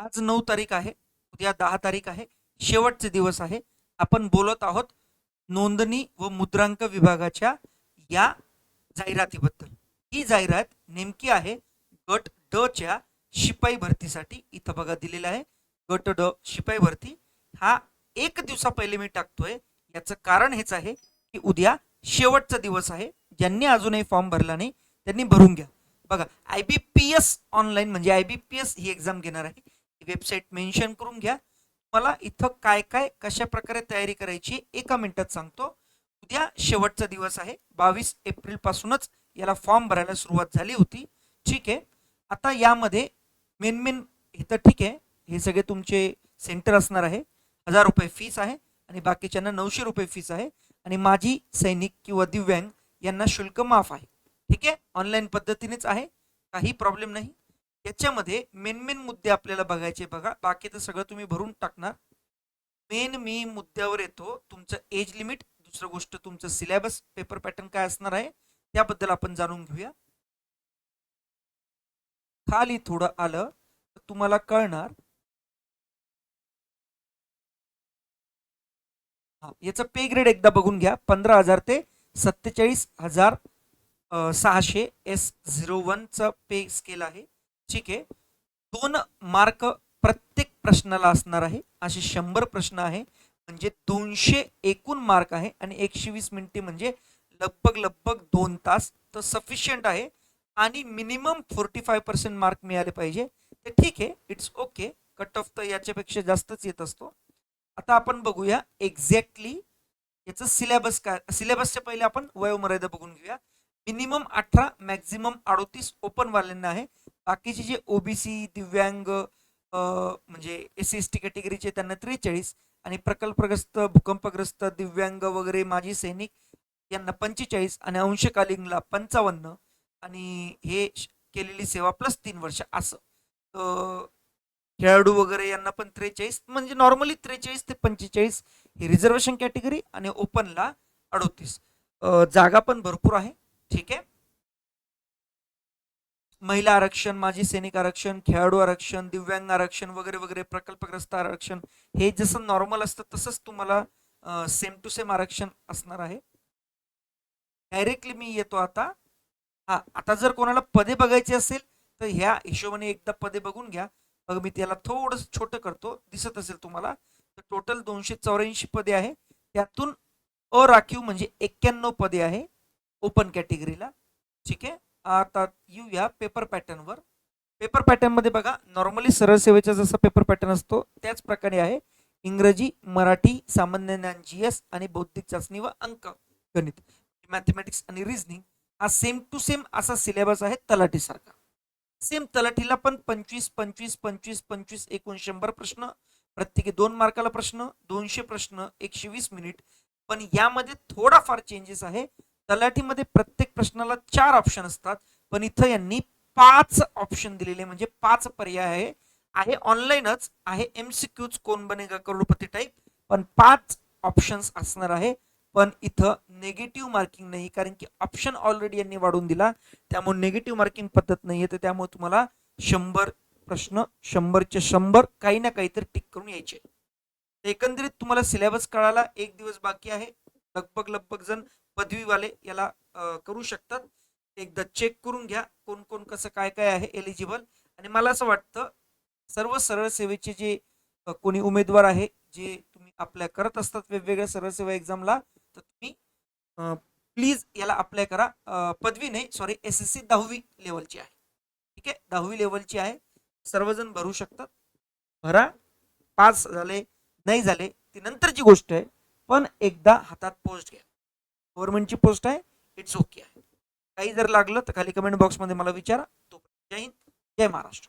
आज नऊ तारीख आहे उद्या दहा तारीख आहे शेवटचे दिवस आहे. आपण बोलत आहोत नोंदणी व मुद्रांक विभागाच्या या जाहिरातीबद्दल. ही जाहिरात नेमकी आहे गट ड च्या शिपाई भरतीसाठी. इथं बघा दिलेलं आहे गट ड शिपाई भरती. हा एक दिवसा पहिले मी टाकतोय. याचं कारण हेच आहे की उद्या शेवटचा दिवस आहे. ज्यांनी अजूनही फॉर्म भरला नाही त्यांनी भरून घ्या. बघा I B P S online म्हणजे आय बी पी एस ही एक्झाम घेणार आहे. वेबसाईट मेन्शन करून घ्या. मला इथं काय काय कशा प्रकारे तयारी करायची एका मिनिटात सांगतो. उद्या शेवटचा दिवस आहे. बावीस एप्रिल पासूनच याला फॉर्म भरायला सुरुवात झाली होती. ठीक आहे. आता यामध्ये मेन मेन इथं ठीक आहे. हे सगळे तुमचे सेंटर असणार आहे. हजार रुपये फीस आहे आणि बाकीच्यांना नऊशे रुपये फीस आहे. आणि माझी सैनिक किंवा दिव्यांग यांना शुल्क माफ आहे. ठीक आहे. ऑनलाईन पद्धतीनेच आहे. काही प्रॉब्लेम नाही. याच्यामध्ये मेन मेन मुद्दे आपल्याला बघायचे बघा. बाकी तर सगळं तुम्ही भरून टाकणार. मेन मी मुद्द्यावर येतो. तुमचं एज लिमिट दुसरं गोष्ट तुमचं सिलेबस पेपर पॅटर्न काय असणार आहे त्याबद्दल आपण जाणून घेऊया. खाली थोडं आलं तर तुम्हाला कळणार. हा याचं पे ग्रेड एकदा बघून घ्या. पंधरा हजार ते सत्तेचाळीस हजार सहाशे एस झिरो वनचं पे स्केल आहे. ठीक आहे. दोन मार्क प्रत्येक प्रश्नाला असणार आहे. असे शंभर प्रश्न आहे. म्हणजे दोनशे एकूण मार्क आहे आणि एकशे वीस मिनिटे म्हणजे लगभग लगभग दोन तास. तर सफिशियंट आहे. आणि minimum forty five percent mark मिळाले पाहिजे. तर ठीक आहे. इट्स ओके कट ऑफ तर याच्यापेक्षा जास्तच येत असतो. आता आपण बघूया एक्झॅक्टली याचं सिलेबस काय सिलेबसच्या पहिले आपण वयोमर्यादा बघून घेऊया. मिनिमम अठरा मॅक्झिमम अडोतीस ओपनवाल्यांना आहे. बाकीचे जे ओबीसी दिव्यांग म्हणजे एस सी एस टी कॅटेगरीचे त्यांना त्रेचाळीस आणि प्रकल्पग्रस्त भूकंपग्रस्त दिव्यांग वगैरे माजी सैनिक यांना पंचेचाळीस आणि अंशकालीनला पंचावन्न आणि हे केलेली सेवा प्लस तीन वर्ष असं. तर खेळाडू वगैरे यांना पण त्रेचाळीस म्हणजे नॉर्मली त्रेचाळीस ते पंचेचाळीस ही रिझर्वेशन कॅटेगरी आणि ओपनला अडोतीस. जागा पण भरपूर आहे. ठीक आहे? महिला आरक्षण माजी सैनिक आरक्षण खेळाडू आरक्षण दिव्यांग आरक्षण वगैरे वगैरे प्रकल्पग्रस्त आरक्षण हे जसं नॉर्मल असतं तसंच तुम्हाला सेम टू सेम आरक्षण असणार आहे. डायरेक्टली मी येतो आता. हा आता जर कोणाला पदे बघायची असेल तर ह्या हिशोबाने एकदा पदे बघून घ्या. मग मी त्याला थोडं छोटं करतो दिसत असेल तुम्हाला तर टोटल दोनशे चौऱ्याऐंशी पदे आहे. त्यातून अराखीव म्हणजे एक्क्याण्णव पदे आहे. ओपन कॅटेगरीला. ठीक आहे? आता येऊया पेपर पॅटर्नवर पेपर पॅटर्नमध्ये बघा नॉर्मली सरळ सेवेचा जसा पेपर पॅटर्न असतो त्याच प्रकारे आहे. इंग्रजी मराठी सामान्य ज्ञान जी एस आणि बौद्धिक चाचणी व अंक गणित मॅथमॅटिक्स आणि रिझनिंग हा सेम टू सेम असा सिलेबस आहे तलाठीसारखा. सेम तलाठीला पण पंचवीस पंचवीस पंचवीस पंचवीस एकूण शंभर प्रश्न प्रत्येकी दोन मार्काला प्रश्न दोनशे प्रश्न एकशे वीस मिनिट. पण यामध्ये थोडाफार चेंजेस आहे. तलाठीमध्ये प्रत्येक प्रश्नाला चार ऑप्शन असतात. पण इथं यांनी पाच ऑप्शन दिलेले म्हणजे पाच पर्याय आहे. आहे ऑनलाईनच आहे एमसीक्यूज कोण बनेगा करोडपती टाईप पण पाच ऑप्शन्स असणार आहे. पण इथं नेगेटिव्ह मार्किंग नाही कारण की ऑप्शन ऑलरेडी यांनी वाढवून दिला. त्यामुळे नेगेटिव्ह मार्किंग पद्धत नाही आहे तर त्यामुळे तुम्हाला शंभर प्रश्न शंभरचे शंभर काही ना काहीतरी टिक करून यायचे. एकंदरीत तुम्हाला सिलेबस कळाला एक दिवस बाकी आहे. लगभग लगभग जण पदवीवाले याला करू शकतात. एकदा चेक करून घ्या कोण कोण कसं काय काय आहे एलिजिबल आणि मला असं वाटतं सर्व सरळ सेवेचे जे कोणी उमेदवार आहे जे तुम्ही अप्लाय करत असतात वेगवेगळ्या सरळ सेवा एक्झामला तर तुम्ही प्लीज याला अप्लाय करा. पदवी नाही सॉरी एस एस सी दहावी लेवलची आहे. ठीक आहे? दहावी लेवलची आहे. सर्वजण भरू शकतात. भरा. पास झाले नाही झाले ती नंतरची गोष्ट आहे. पण एकदा हातात पोस्ट घ्या. गव्हर्नमेंटची पोस्ट आहे इट्स ओके आहे काही जर लागलं तर खाली कमेंट बॉक्समध्ये मला विचारा. तो जय हिंद जय महाराष्ट्र.